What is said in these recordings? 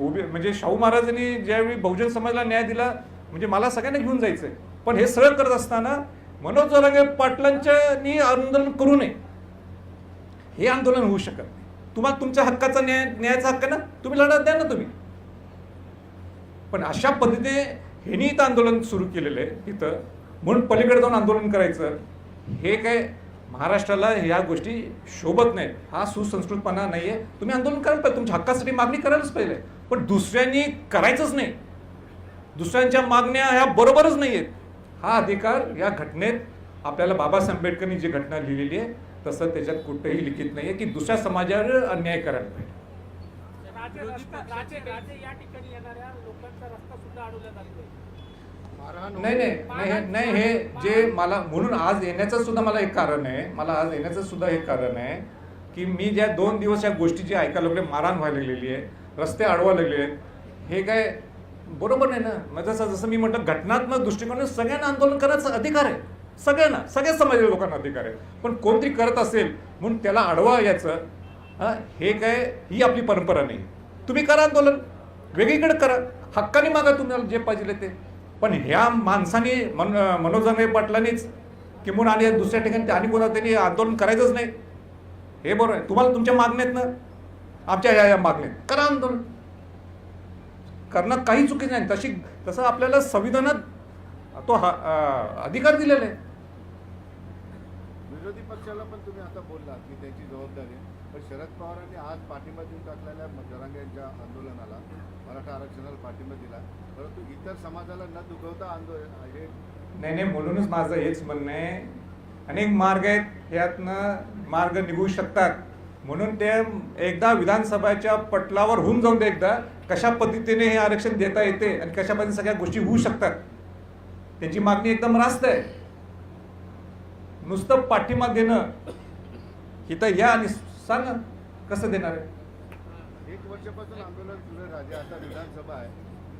उभे म्हणजे शाहू महाराजांनी ज्यावेळी बहुजन समाजाला न्याय दिला म्हणजे मला सगळ्यांना घेऊन जायचंय. पण हे सरळ करत असताना मनोज जरांगे पाटलांच्यानी आंदोलन करू नये. हे आंदोलन होऊ शकत नाही. तुम्हाला तुमच्या हक्काचा न्याय न्यायाचा हक्क ना? तुम्ही लढा द्या ना तुम्ही. पण अशा पद्धतीने ह्यांनी इथं आंदोलन सुरू केलेलं आहे इथं. म्हणून पलीकडे जाऊन आंदोलन करायचं. हे काय महाराष्ट्राला ह्या गोष्टी शोभत नाहीत. हा सुसंस्कृतपणा नाही आहे तुम्ही आंदोलन करायला पाहिजे. तुमच्या हक्कासाठी मागणी करायलाच पाहिजे. पण दुसऱ्यांनी करायचंच नाही. दुसऱ्यांच्या मागण्या ह्या बरोबरच नाही आहेत हा अधिकार या घटनेत आपल्याला बाबासाहेब आंबेडकरनी जी घटना लिहिलेली आहे तसं त्याच्यात कुठेही लिखित नाही आहे की दुसऱ्या समाजावर अन्याय करायला पाहिजे. राजे रस्ता राजे राजे या ठिकाणी येणाऱ्या लोकांचा रस्ता सुद्धा अडवला जातोय. नाही नाही नाही हे- नाही हे जे मला म्हणून आज येण्याचं सुद्धा मला एक कारण आहे. मला आज येण्याचं सुद्धा एक कारण आहे की मी ज्या दोन दिवस या गोष्टी जी ऐकायला लागले मारहाण व्हायला लागलेली आहे. रस्ते अडवा लागले. आहेत हे काय बरोबर नाही ना? म्हणजे मग जसं जसं मी म्हटलं घटनात्मक दृष्टिकोन सगळ्यांना आंदोलन करायचा अधिकार आहे. सगळ्यांना सगळ्याच समाजाच्या लोकांना अधिकार आहे. पण कोणतरी करत असेल म्हणून त्याला अडवा याचं हे काय ही आपली परंपरा नाही. तुम्ही करा आंदोलन. वेगळीकडे करा. हक्काने मागा तुम्हाला जे पाहिजे ते. पण ह्या माणसाने मन मनोजंगे पाटलांनीच किंवा आणि दुसऱ्या ठिकाणी आणि कोणा त्यांनी आंदोलन करायचंच नाही. हे बरोबर आहे. तुम्हाला तुमच्या मागण्यात ना? आमच्या ह्या या मागण्यात करा आंदोलन. करणं काही चुकी नाही. तशी तसं आपल्याला संविधानात तो हा अधिकार दिलेला आहे. विरोधी पक्षाला पण तुम्ही आता बोललात की त्याची जबाबदारी आहे. पण शरद पवारांनी आज पाठिंबा देऊन टाकलेल्या जरांगे यांच्या आंदोलनाला. मराठा आरक्षणाला पाठिंबा दिला. परंतु इतर समाजाला न दुखवता आंदोलन हे नाही नाही म्हणूनच माझं हेच म्हणणं आहे. अनेक मार्ग आहेत. यातनं मार्ग निघू शकतात. म्हणून ते एकदा विधानसभाच्या पटलावर होऊन जाऊन ते एकदा कशा पद्धतीने हे आरक्षण देता येते आणि कशा पद्धतीने सगळ्या गोष्टी होऊ शकतात त्यांची मागणी एकदम रास्त आहे. नुसतं पाठिंबा देणं इथं या आणि सांगा कसं देणार आहे? एक वर्षापासून आंदोलन सुरू आहे राजे आता विधानसभा आहे.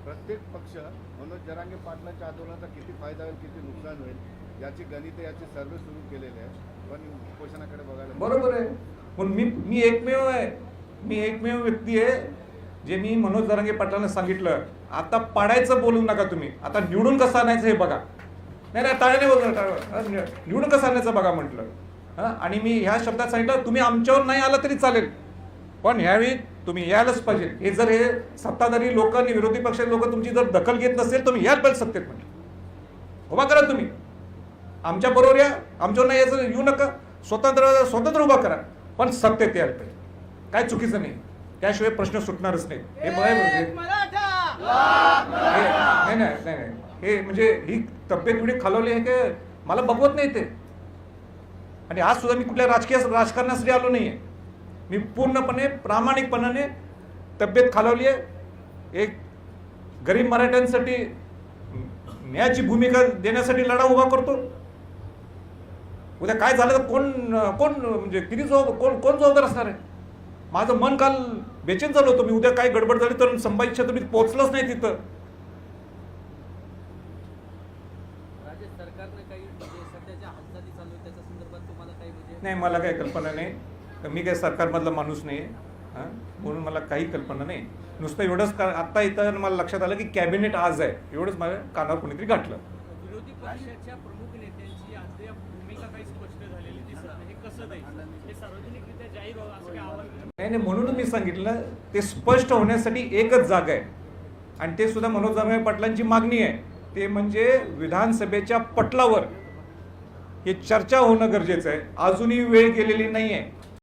प्रत्येक पक्ष मनोज जरांगे पाटलाच्या आंदोलनाचा किती फायदा होईल किती नुकसान होईल याची गणित याचे सर्वे सुरू केलेले आहे पण उपोषणाकडे बघायला बरोबर आहे. पण मी मी एकमेव आहे. मी एकमेव व्यक्ती आहे जे मी मनोज दरंगे पाटलांना सांगितलं आता पाडायचं बोलू नका तुम्ही. आता निवडून कसं आणायचं हे बघा. नाही नाही टाळ्याने बोलणार निवडून कसं आणायचं बघा म्हटलं. हां आणि मी ह्या शब्दात सांगितलं तुम्ही आमच्यावर नाही आला तरी चालेल. पण ह्यावेळी तुम्ही यायलाच पाहिजे. हे जर हे सत्ताधारी लोक आणि विरोधी पक्षाचे लोक तुमची जर दखल घेत नसेल तुम्ही याच पाहिजे सत्तेत म्हटलं. उभा करा तुम्ही. आमच्या बरोबर या. आमच्यावर नाही यायचं. येऊ नका. स्वतंत्र स्वतंत्र उभा करा. पण सत्तेत यायला पाहिजे. काय चुकीचं नाही. त्याशिवाय प्रश्न सुटणारच नाही हे बघायला. हे- नाही नाही नाही नाही. हे म्हणजे ही तब्येत एवढी खालवली आहे की मला बघवत नाही ते. आणि आज सुद्धा मी कुठल्या राजकीय राजकारणासाठी आलो नाहीये. मी पूर्णपणे प्रामाणिकपणाने तब्येत खालवली आहे. एक गरीब मराठ्यांसाठी न्यायाची भूमिका देण्यासाठी लढा उभा करतो. उद्या काय झालं तर कोण कोण म्हणजे किती जबाब कोण कोण जबाबदार असणार आहे? माझं मन काल बेचैन झालं होतं. मी उद्या काय गडबड झाली तर संभाजी छत्रपती पोहोचलंच नाही तिथं. म्हणजे म्हणजे नाही मला काही कल्पना नाही. तर मी काही सरकारमधला माणूस नाही. आहे हां? म्हणून मला काही कल्पना नाही. नुसतं एवढंच का आत्ता इथं मला लक्षात आलं की कॅबिनेट आज आहे. एवढंच माझ्या कानावर कोणीतरी गाठलं. विरोधी पक्षाच्या प्रमुख नेत्यांची अद्याप भूमिका काही स्पष्ट झालेली दिसत नाही. हे कसं नाही हे सार्वजनिकरित्या जाहीर व्हावं असं काय आवाहन नाही नाही म्हणून मी सांगितलं ते स्पष्ट होण्यासाठी एकच जागा आहे. आणि ते सुद्धा मनोज दानवे पाटलांची मागणी आहे. ते म्हणजे विधानसभेच्या पटलावर हे चर्चा होणं गरजेचं आहे. अजूनही वेळ गेलेली नाही आहे